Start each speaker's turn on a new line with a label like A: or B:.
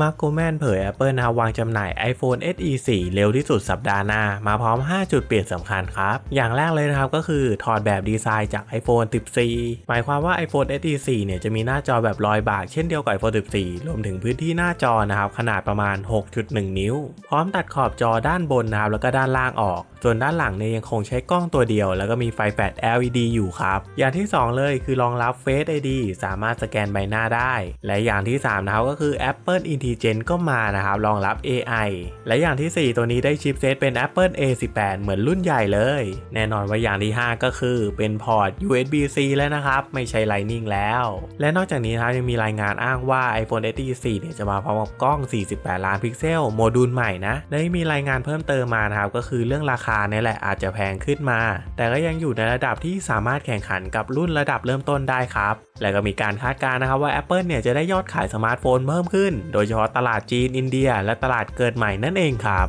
A: มาร์โกแมนเผย Apple นะครับวางจำหน่าย iPhone SE 4 เร็วที่สุดสัปดาห์หน้า มาพร้อม 5 จุดเปลี่ยนสำคัญครับ อย่างแรกเลยนะครับก็คือถอดแบบดีไซน์จาก iPhone 14 หมายความว่า iPhone SE 4 เนี่ยจะมีหน้าจอแบบรอยบากเช่นเดียวกับ iPhone 14 รวมถึงพื้นที่หน้าจอนะครับขนาดประมาณ 6.1 นิ้ว พร้อมตัดขอบจอด้านบนนะครับแล้วก็ด้านล่างออก ส่วนด้านหลังเนี่ยยังคงใช้กล้องตัวเดียว แล้วก็มีไฟแฟลช LED อยู่ครับ อย่างที่ 2 เลยคือรองรับ Face ID สามารถสแกนใบหน้าได้ และอย่างที่3นะครับก็คือ Apple Intelligence ก็มานะครับรองรับ AI และอย่างทีสี่ 4 ตัวนี้ได้ชิปเซตเป็น Apple A18 เหมือนรุ่นใหญ่เลย แน่นอนว่าอย่างที่ 5 ก็คือเป็นพอร์ต USB-C แล้วนะครับ ไม่ใช่ Lightning แล้ว และนอกจากนี้นะครับยังมีรายงานอ้างว่า iPhone SE 4เนี่ยจะมาพร้อมกับกล้อง 48 ล้านพิกเซลโมดูลใหม่นะและยังมีรายงานเพิ่มเติมมานะครับก็คือเรื่องราคาเนี่ยแหละอาจจะแพงขึ้นมา แต่ก็ยังอยู่ในระดับที่สามารถแข่งขันกับรุ่นระดับเริ่มต้นได้ครับและก็มีการคาดการณ์นะครับว่า Apple เนี่ยจะได้ยอดขายสมาร์ทโฟนเพิ่มขึ้น โดยเฉพาะตลาดจีนอินเดีย และตลาดเกิดใหม่นั่นเองครับ